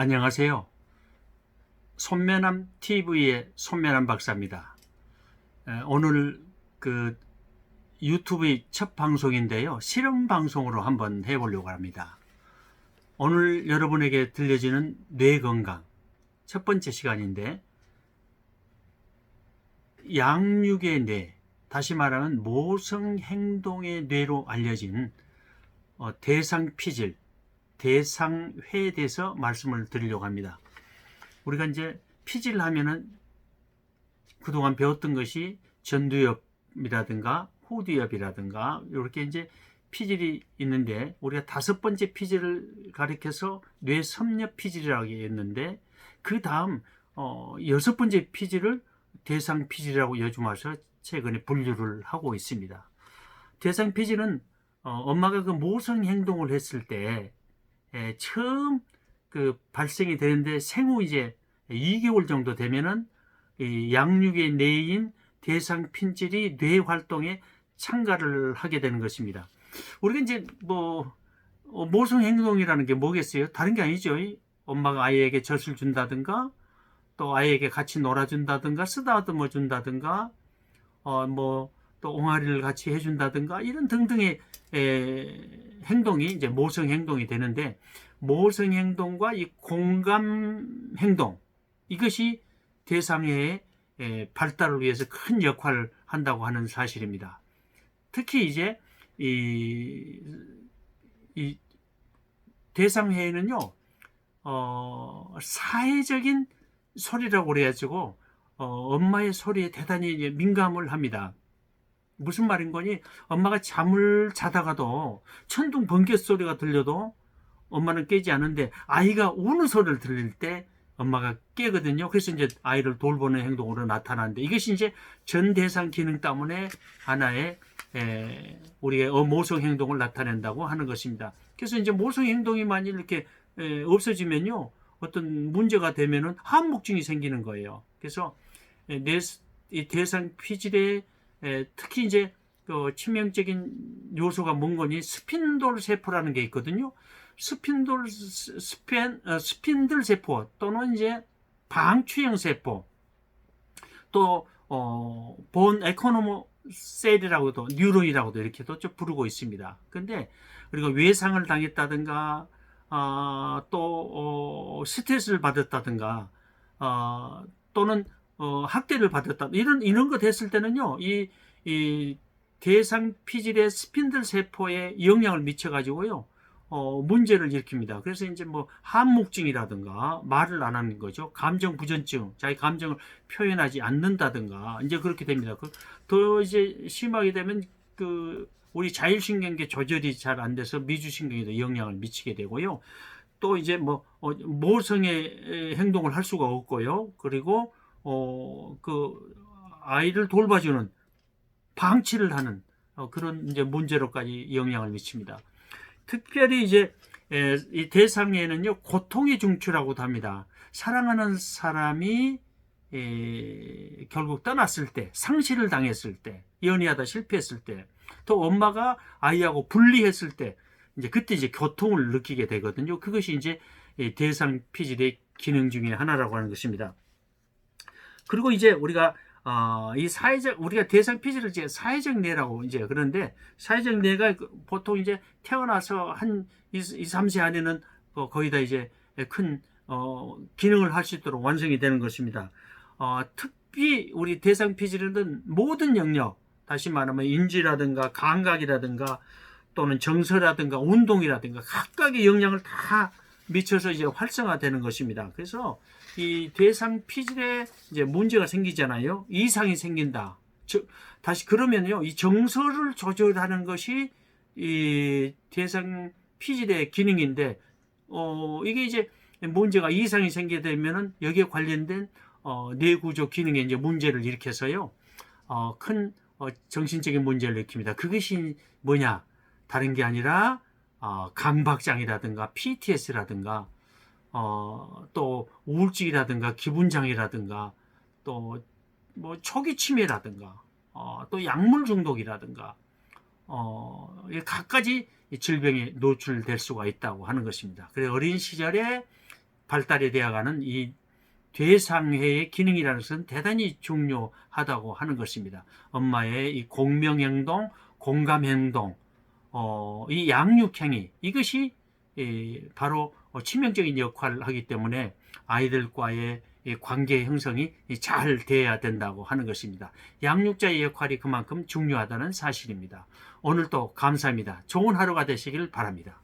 안녕하세요. 손면함 TV의 손면함 박사입니다. 에, 오늘 그 유튜브의 첫 방송인데요. 실험 방송으로 한번 해보려고 합니다. 오늘 여러분에게 들려지는 뇌 건강 첫 번째 시간인데 양육의 뇌, 다시 말하면 모성 행동의 뇌로 알려진 어, 대상 피질, 대상회에 대해서 말씀을 드리려고 합니다. 우리가 이제 피질 하면은 그동안 배웠던 것이 전두엽이라든가 후두엽이라든가 이렇게 이제 피질이 있는데 우리가 다섯 번째 피질을 가리켜서 뇌섬nhập 피질이라고 했는데 그 다음 어, 여섯 번째 피질을 대상 피질이라고 요즘 와서 최근에 분류를 하고 있습니다. 대상 피질은 어, 엄마가 그 모성 행동을 했을 때 에, 처음 그 발생이 되는데 생후 이제 2개월 정도 되면은 이 양육의 뇌인 대상 핀질이 뇌 활동에 참가를 하게 되는 것입니다. 우리가 이제 뭐 어, 모성 행동이라는 게 뭐겠어요? 다른 게 아니죠. 이 엄마가 아이에게 젖을 준다든가 또 아이에게 같이 놀아준다든가 쓰다듬어 준다든가 어 뭐 또 옹알이를 같이 해준다든가 이런 등등의 에, 행동이 이제 모성 행동이 되는데 모성 행동과 이 공감 행동 이것이 대상의 에, 발달을 위해서 큰 역할을 한다고 하는 사실입니다. 특히 이제 이, 이 대상회에는요 어, 사회적인 소리라고 그래가지고 어, 엄마의 소리에 대단히 민감을 합니다. 무슨 말인 거니? 엄마가 잠을 자다가도 천둥 번개 소리가 들려도 엄마는 깨지 않는데 아이가 우는 소리를 들릴 때 엄마가 깨거든요. 그래서 이제 아이를 돌보는 행동으로 나타나는데 이것이 이제 전대상 기능 때문에 하나의 에, 우리의 모성 행동을 나타낸다고 하는 것입니다. 그래서 이제 모성 행동이 만일 이렇게 에, 없어지면요. 어떤 문제가 되면은 한목증이 생기는 거예요. 그래서 에, 내, 이 대상 피질에 에, 특히 이제 그 치명적인 요소가 뭔 거니 스핀돌 세포라는 게 있거든요. 스핀돌 스- 스펜 어, 스핀들 세포 또는 이제 방추형 세포 또본 에코노모 셀이라고도 뉴런이라고도 이렇게도 좀 부르고 있습니다. 근데 우리가 외상을 당했다든가 아, 또 어, 스트레스를 받았다든가 어, 또는 어, 학대를 받았다 이런 이런 거 됐을 때는요 이, 이 대상 피질의 스핀들 세포에 영향을 미쳐 가지고요 어, 문제를 일으킵니다. 그래서 이제 뭐 한묵증이라든가 말을 안 하는 거죠. 감정 부전증, 자기 감정을 표현하지 않는다든가 이제 그렇게 됩니다. 그, 더 이제 심하게 되면 그 우리 자율신경계 조절이 잘 안 돼서 미주신경에도 영향을 미치게 되고요. 또 이제 뭐 어, 모성의 행동을 할 수가 없고요. 그리고 어, 그 아이를 돌봐주는 방치를 하는 어, 그런 이제 문제로까지 영향을 미칩니다. 특별히 이제 에, 이 대상에는요 고통의 중추라고도 합니다. 사랑하는 사람이 에, 결국 떠났을 때, 상실을 당했을 때, 연애하다 실패했을 때, 또 엄마가 아이하고 분리했을 때, 이제 그때 이제 고통을 느끼게 되거든요. 그것이 이제 이 대상 피질의 기능 중에 하나라고 하는 것입니다. 그리고 이제 우리가 어, 이 사회적 우리가 대상 피질을 이제 사회적 뇌라고 이제 그런데 사회적 뇌가 그 보통 이제 태어나서 한 2, 3세 안에는 어, 거의 다 이제 큰 어, 기능을 할 수 있도록 완성이 되는 것입니다. 어, 특히 우리 대상 피질은 모든 영역, 다시 말하면 인지라든가 감각이라든가 또는 정서라든가 운동이라든가 각각의 영향을 다 미쳐서 이제 활성화되는 것입니다. 그래서 이 대상 피질에 이제 문제가 생기잖아요. 이상이 생긴다. 즉 다시 그러면요, 이 정서를 조절하는 것이 이 대상 피질의 기능인데, 어 이게 이제 문제가 이상이 생기게 되면은 여기에 관련된 어, 뇌구조 기능에 이제 문제를 일으켜서요, 어, 큰 어, 정신적인 문제를 일으킵니다. 그것이 뭐냐? 다른 게 아니라 어, 강박장애라든가 PTS라든가 어, 또 우울증이라든가 기분장애라든가 또 뭐 초기 치매라든가 어, 또 약물 중독이라든가 어, 이 각가지 이 질병에 노출될 수가 있다고 하는 것입니다. 그래 어린 시절에 발달이 되어가는 이 대상회의 기능이라는 것은 대단히 중요하다고 하는 것입니다. 엄마의 이 공명행동, 공감행동, 어, 이 양육행위 이것이 이, 바로 어, 치명적인 역할을 하기 때문에 아이들과의 이 관계 형성이 잘 돼야 된다고 하는 것입니다. 양육자의 역할이 그만큼 중요하다는 사실입니다. 오늘도 감사합니다. 좋은 하루가 되시길 바랍니다.